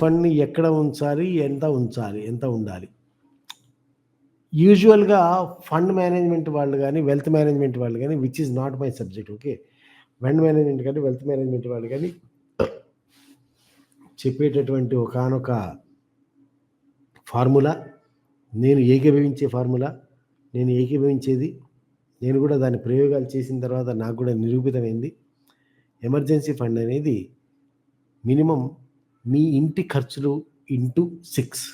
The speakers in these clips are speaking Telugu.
ఫండ్ని ఎక్కడ ఉంచాలి ఎంత ఉంచాలి ఎంత ఉండాలి? యూజువల్గా ఫండ్ మేనేజ్మెంట్ వాళ్ళు కానీ వెల్త్ మేనేజ్మెంట్ వాళ్ళు కానీ which is not my subject okay fund management కానీ వెల్త్ మేనేజ్మెంట్ వాళ్ళు కానీ చెప్పేటటువంటి ఒకానొక ఫార్ములా నేను ఏకీభవించే ఫార్ములా నేను ఏకీభవించేది నేను కూడా దాని ప్రయోగాలు చేసిన తర్వాత నాకు కూడా నిరూపితమైంది. ఎమర్జెన్సీ ఫండ్ అనేది మినిమం మీ ఇంటి ఖర్చులు ఇంటూ సిక్స్.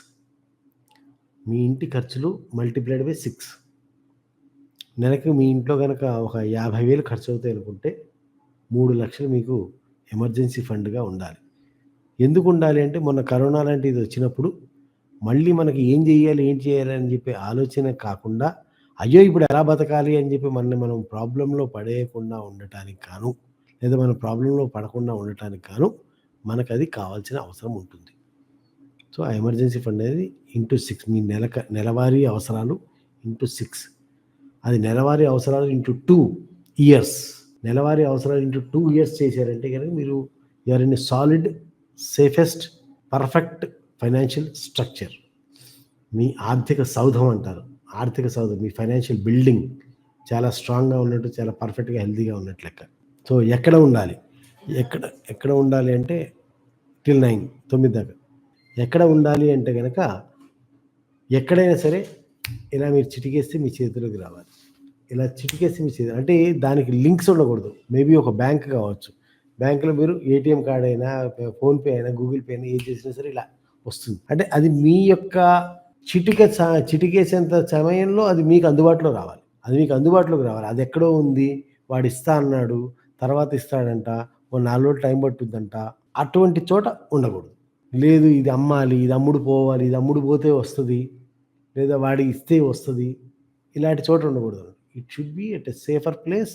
మీ ఇంటి ఖర్చులు మల్టిప్లైడ్ బై సిక్స్. నెలకి మీ ఇంట్లో కనుక ఒక యాభై వేలు ఖర్చు అవుతాయి అనుకుంటే మూడు లక్షలు మీకు ఎమర్జెన్సీ ఫండ్గా ఉండాలి. ఎందుకు ఉండాలి అంటే మొన్న కరోనా లాంటిది వచ్చినప్పుడు మళ్ళీ మనకి ఏం చేయాలి ఏం చేయాలి అని చెప్పి ఆలోచన కాకుండా అయ్యో ఇప్పుడు ఎలా బతకాలి అని చెప్పి మనల్ని మనం ప్రాబ్లంలో పడేయకుండా ఉండటానికి కాను లేదా మన ప్రాబ్లంలో పడకుండా ఉండటానికి కాను మనకు అది కావాల్సిన అవసరం ఉంటుంది. సో ఆ ఎమర్జెన్సీ ఫండ్ అనేది ఇంటూ సిక్స్ మీ నెల నెలవారీ అవసరాలు ఇంటూ సిక్స్. అది నెలవారీ అవసరాలు ఇంటూ టూ ఇయర్స్. నెలవారీ అవసరాలు ఇంటూ టూ ఇయర్స్ చేశారంటే కనుక మీరు you are in solid safest perfect financial structure. మీ ఆర్థిక సౌధం అంటారు. ఆర్థిక సౌధం మీ ఫైనాన్షియల్ బిల్డింగ్ చాలా స్ట్రాంగ్గా ఉన్నట్టు చాలా పర్ఫెక్ట్గా హెల్తీగా ఉన్నట్లు లెక్క. సో ఎక్కడ ఉండాలి? ఎక్కడ ఎక్కడ ఉండాలి అంటే టిల్ నైన్ తొమ్మిది దాకా. ఎక్కడ ఉండాలి అంటే కనుక ఎక్కడైనా సరే ఇలా మీరు చిటికేస్తే మీ చేతిలోకి రావాలి. ఇలా చిటికేస్తే మీ చేతి అంటే దానికి లింక్స్ ఉండకూడదు. మేబీ ఒక బ్యాంక్ కావచ్చు. బ్యాంకులో మీరు ఏటీఎం కార్డ్ అయినా ఫోన్పే అయినా గూగుల్ పే అయినా ఏం చేసినా సరే ఇలా వస్తుంది. అంటే అది మీ యొక్క చిటిక చిటికేసేంత సమయంలో అది మీకు అందుబాటులో రావాలి. అది మీకు అందుబాటులోకి రావాలి. అది ఎక్కడో ఉంది వాడు ఇస్తా అన్నాడు తర్వాత ఇస్తాడంట ఓ నాలుగు రోజులు టైం పట్టుందంట అటువంటి చోట ఉండకూడదు. లేదు ఇది అమ్మాలి ఇది అమ్ముడు పోవాలి ఇది అమ్ముడు పోతే వస్తుంది లేదా వాడి ఇస్తే వస్తుంది ఇలాంటి చోట ఉండకూడదు. It should be at a safer place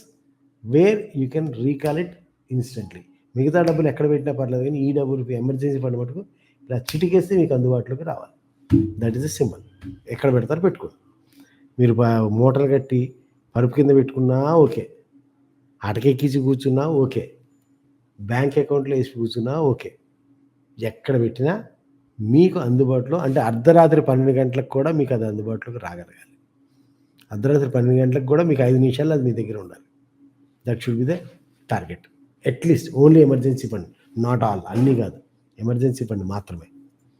where you can recall it instantly మిగతా డబ్బులు ఎక్కడ పెట్టినా పర్లేదు కానీ ఈ డబ్బులు ఎమర్జెన్సీ ఫండ్ మటుకు ఇలా చిటికేస్తే మీకు అందుబాటులోకి రావాలి. దట్ ఈస్ ఎ సింబల్ ఎక్కడ పెడతారు పెట్టుకోండి. మీరు మూటలు మోటార్ కట్టి పరుపు కింద పెట్టుకున్నా ఓకే. అటకెక్కించి కూర్చున్నా ఓకే. బ్యాంక్ అకౌంట్లో వేసి కూర్చున్నా ఓకే. ఎక్కడ పెట్టినా మీకు అందుబాటులో అంటే అర్ధరాత్రి పన్నెండు గంటలకు కూడా మీకు అది అందుబాటులోకి రాగలగాలి. అర్ధరాత్రి పన్నెండు గంటలకు కూడా మీకు ఐదు నిమిషాలు అది మీ దగ్గర ఉండాలి. That should be the target at least only emergency fund not all అన్నీ కాదు. ఎమర్జెన్సీ ఫండ్ మాత్రమే.